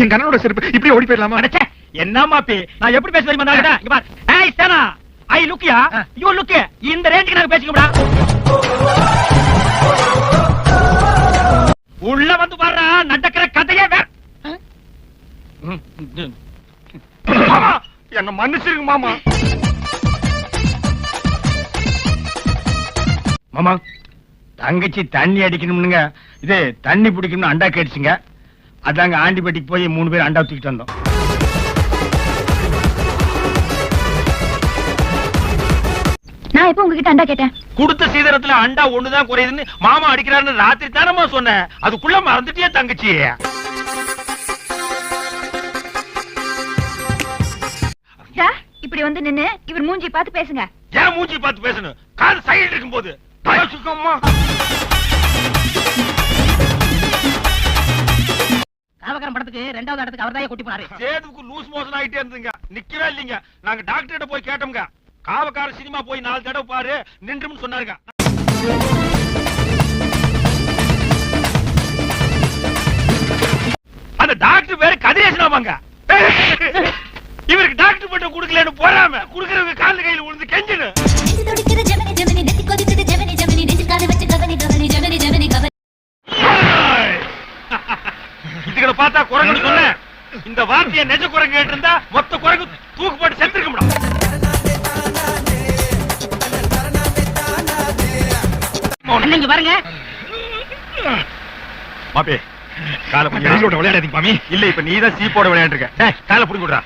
என் கண்ணனோட செருப்பு இப்படி ஓடி போயிடலாமா? என்ன மாப்பி? நான் எப்படி பேச தெரியுமா பார். ஏய் சேனா. ஐ லுக்கியா யூ? லுக் இந்த ரேஞ்சுக்கு நாங்க பேசிக்கோடா உள்ள வந்து பாருடா நடக்கிற கதையே வேற மாமா என்ன மன்னிச்சிருங்க மாமா. மாமா தங்கச்சி தண்ணி அடிக்கணும்னுங்க. இது தண்ணி பிடிக்கணும்னு அண்டா கேட்டுச்சுங்க. அதாங்க ஆண்டிபட்டிக்கு போய் மூணு பேர் அண்டா தூக்கிட்டு வந்தோம். நான் எப்போ உங்ககிட்ட அண்டா கேட்டேன்? கொடுத்த சீதனத்துல அண்டா ஒண்ணுதான் குறையுதுன்னு மாமா அடிக்கிறாருன்னு ராத்திரி தானமா சொன்னேன் அதுக்குள்ள மறந்துட்டியே தங்கச்சி. சார் இப்படி வந்து நின்னு இவர் மூஞ்சி பார்த்து பேசுங்க. ஏன் மூஞ்சி பார்த்து பேசணும்? காது சைடு இருக்கும் போது தயவுச்சுக்கோம்மா. காவகரம் படத்துக்கு ரெண்டாவது இடத்துக்கு அவர் தான் கூட்டி போனாரு. சேதுவுக்கு லூஸ் மோஷன் ஆயிட்டே இருந்துங்க. நிக்கவே இல்லைங்க. நாங்க டாக்டர்கிட்ட போய் கேட்டோம்ங்க. காவக்கார சினிமா போய் நாலு தடவை பாரு நின்றும்னு சொன்னாருங்க. அந்த டாக்டர் பேரு கதிரேசனாமாங்க. இவருக்கு டாக்டர் பட்டம் கொடுக்கலன்னு போறாம குடுக்கறவங்க கால்ல கையில விழுந்து கெஞ்சினு பார்த்தா குரங்குன்னு சொன்னேன் இந்த வார்த்தையை நெஜ குரங்கு கேட்டு இருந்தா மொத்த குரங்கு தூக்கு போட்டு செத்துருக்க முடியும். நீங்க பாருங்க. மாப்பே கால கையிலோட விளையாடாதீங்க மாமி. இல்ல இப்ப நீதான் சீப்போட விளையாண்டுருக்க. காலை புடி விடுறா.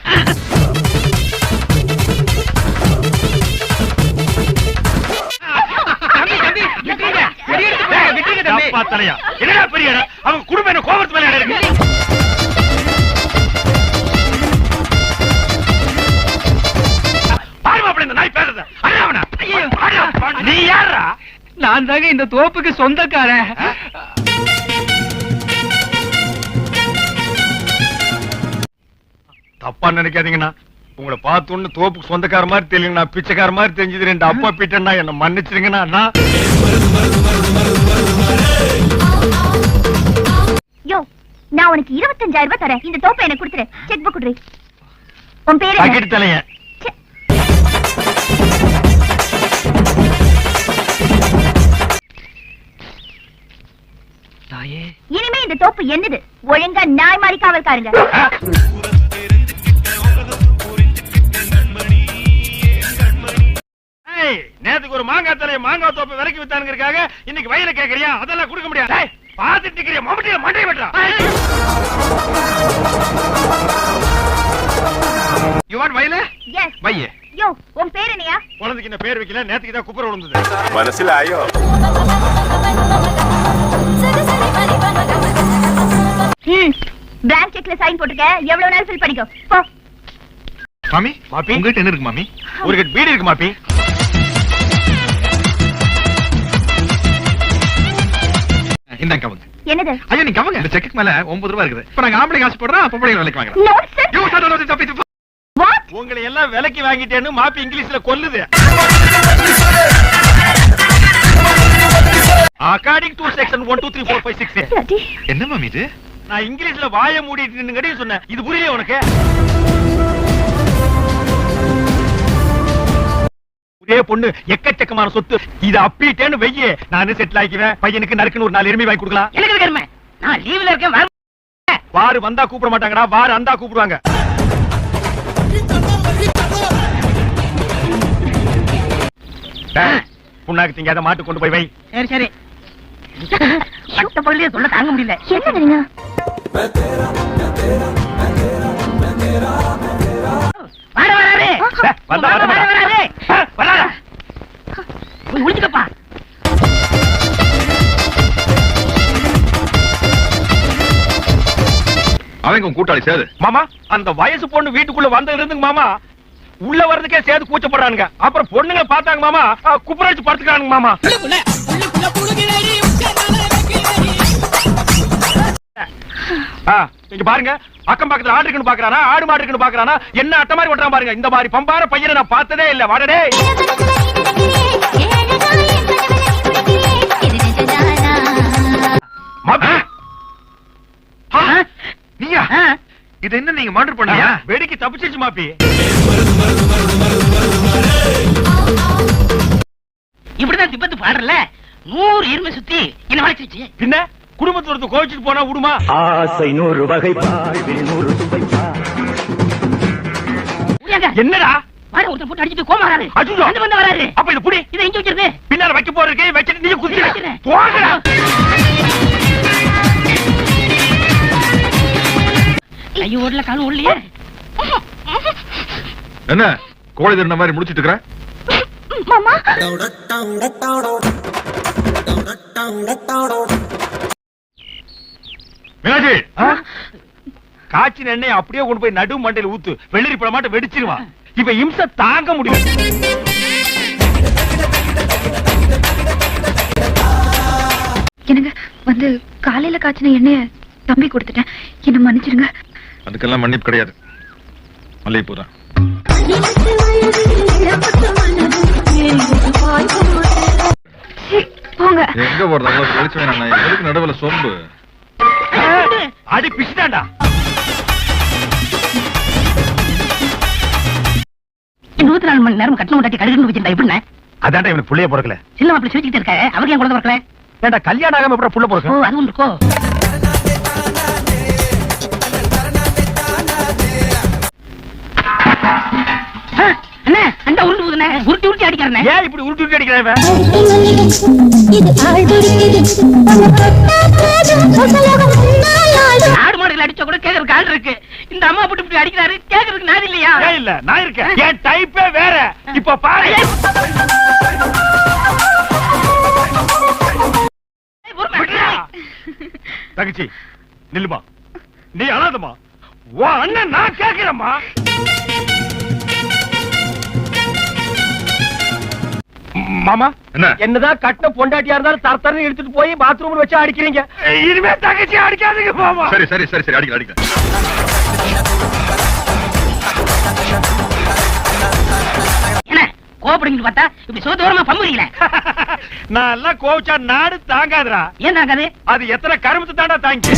அப்பா தலையா. என்னடா பெரிய? அவங்க குடும்பம் என்ன கோபத்து மேல இருக்கு நான் தாங்க இந்த தோப்புக்கு சொந்தக்காரன். தப்பா நினைக்காதீங்கண்ணா. உங்களை பார்த்தோன்னு தோப்புக்கு சொந்தக்கார மாதிரி தெரியல நான் பிச்சைக்கார மாதிரி தெரிஞ்சது. ரெண்டு அப்பா பீட்டன்னா என்ன மன்னிச்சிருங்கண்ணா அண்ணா. யோ நான் உனக்கு இருபத்தஞ்சாயிரம் ரூபாய் தரேன். இந்த தோப்பை எனக்கு கொடுத்துரு செக் புக் குடுறி உன் பேரு என்ன? இந்த தோப்பு என்னது? ஒழுங்கா நாய் மாதிரி காவல் நேத்துக்கு ஒரு மாங்காய் தலையை மாங்காய் தோப்பு விலைக்கு வித்தானுங்கிறக்காக இன்னைக்கு வயல கேக்குறியா? அதெல்லாம் கொடுக்க முடியாது. பாத்துட்டு இருக்கிற மம்மியில மண்டை வெட்டுறா. யுவான் வயல வையே யோ உன் பேர் என்னையா? குழந்தைக்கு என்ன பேர் வைக்கல. நேத்துக்கு தான் குப்புற விழுந்தது மனசுல ஆயோ. பிளாங்க் செக்ல சைன் போட்டுக்க எவ்வளவு நேரம் ஃபில் பண்ணிக்கோ. போ. மாமி மாப்பி? உங்ககிட்ட என்ன இருக்கு மாமி? ஒரு கட் பீடி இருக்கு மாப்பி. இந்தாங்க கவுங்க. என்னது? ஐயா நீங்க கவுங்க. இந்த செக்குக்கு மேல ஒன்பது ரூபாய் இருக்குது. இப்ப நாங்க ஆம்பளை காசு போடுறோம் பொம்பளை வேலைக்கு வாங்குறோம் யூ சார் தப்பி உங்களை எல்லாம் விலைக்கு வாங்கிட்டேன்னு மாப்பி இங்கிலீஷ்ல கொல்லுது. According to section one two three four five six என்ன மாமி இது? நான் இங்கிலீஷ்ல வாய மூடிட்டு நின்னுங்கடி சொன்னேன். இது புரியல உனக்கு? ஒரே பொண்ணு எக்கச்சக்கமான சொத்து. இது அப்பிட்டேன்னு வெய்ய. நானே செட்டில் ஆக்கிவேன் பையனுக்கு நறுக்குன்னு ஒரு நாலு எருமை வாங்கி கொடுக்கலாம். எனக்கு கருமை நான் லீவ்ல இருக்கேன் வர வந்தா கூப்பிட மாட்டாங்கடா வாரு அந்தா கூப்பிடுவாங்க. புண்ணாக்கு திங்காத மாட்டு கொண்டு போய் வை. சரி சரி. பட்ட பகுதியே சொல்ல தாங்க முடியல. என்ன அவங்க உங்க கூட்டாளி சேது. மாமா அந்த வயசு பொண்ணு வீட்டுக்குள்ள வந்ததுல இருந்துங்க மாமா உள்ள வர்றதுக்கே சேர்த்து கூச்சப்படுறானுங்க. அப்புறம் பொண்ணுங்க பார்த்தாங்க மாமா குப்புரடிச்சு படுத்துக்கிறானுங்க மாமா. இங்க பாருங்க. அக்கம் பக்கத்துல ஆடு இருக்குன்னு பாக்குறானா? ஆடு மாடு இருக்குன்னு பாக்குறானா? என்ன அட்ட மாதிரி ஓட்டுறான் பாருங்க. இந்த மாதிரி பம்பார பையனை நான் பார்த்ததே இல்ல. வாடடே நீயா? இது என்ன நீங்க மாடர் பண்ணியா வெடிக்கு தப்பிச்சிருச்சு மாப்பி. இப்படிதான் திப்பத்து பாடுறல நூறு எருமை சுத்தி என்ன வளைச்சிருச்சு. பின்ன? குடும்பத்துல ஒருத்தர் கோவிச்சுட்டு போனா விடுமா? ஆசை நூறு வகை வாழ்வில் நூறு சுவை புரியாங்க என்னடா? வாட ஒருத்தர் போட்டு அடிச்சிட்டு கோமா வராரு. அச்சோ. அந்த வந்து வராரு. அப்ப இது புடி. இதை எங்க வச்சிருக்கு? பின்னால வைக்க போறதுக்கு வச்சுட்டு நீங்க குதிச்சு வைக்கிறேன். போங்கடா. ஐயோ ஓடல காலும் ஓடலையே என்ன? கோழி திருந்த மாதிரி முடிச்சிட்டு இருக்கிற? மாமா. மீனாட்சி! காய்ச்சின எண்ணெய் அப்படியே கொண்டு போய் நடு மண்டையில ஊத்து வெள்ளரி பழ மாட்ட வெடிச்சிருவான் இப்ப இம்ச தாங்க முடியும் எனக்கு வந்து காலையில காய்ச்சின எண்ணெய தம்பி கொடுத்துட்டேன். என்ன மன்னிச்சிருங்க அதுக்கெல்லாம் மன்னிப்பு கிடையாது. மல்லிகைப்பூ தான் போங்க. எங்க போறது? அவ்வளவு வெளிச்சம் வேணாம். எதுக்கு நடுவுல சொம்பு? அடி பிச்சுட்டாண்டா இருபத்தி நாலு மணி நேரம் கட்டணம் கட்டி கழுகுன்னு வச்சிருந்தா எப்படின்னு அதான்டா இவனுக்கு புள்ளைய பிறக்கல. சின்ன மாப்பிள்ளை சிரிச்சுட்டு இருக்காரு. அவருக்கு ஏன் குழந்தை பிறக்கல? ஏண்டா கல்யாணம் ஆகாம எப்படி புள்ள ஓ பிறக்கும் அது ஒன்று இருக்கோ? அண்ணே அந்த உருண்டு போகுதுண்ணே. உருட்டி உருட்டி அடிக்கிறண்ணே ஏன் இப்படி உருட்டி உருட்டி அடிக்கிறான் இவன்? இது ஆள் ஆடு மாடுகள் அடிச்சா கூட கேக்குறதுக்கு ஆள் இருக்கு. இந்த அம்மா போட்டு இப்படி அடிக்கிறாரு கேக்குறதுக்கு நாடு இல்லையா? ஏன் இல்ல நான் இருக்கேன். என் டைப்பே வேற. இப்ப பாரு. தங்கச்சி நில்லுமா. நீ அழாதமா உன் அண்ணன் நான் கேக்குறேம்மா. மாமா என்ன? என்னதான் கட்ட பொண்டாட்டியா இருந்தாலும் தரத்தரன்னு எடுத்துட்டு போய் பாத்ரூம்ல வச்சு அடிக்கிறீங்க. இனிமே தங்கச்சி அடிக்காதீங்க மாமா. சரி சரி சரி சரி அடிக்கல அடிக்கல என்ன? கோபப்படுங்கன்னு பார்த்தா இப்படி சோதோரமா பம்புறீங்களே. நான் எல்லாம் கோவிச்சா நாடு தாங்காதுடா. ஏன் தாங்காது? அது எத்தனை கரும்பு தாண்டா தாங்கி.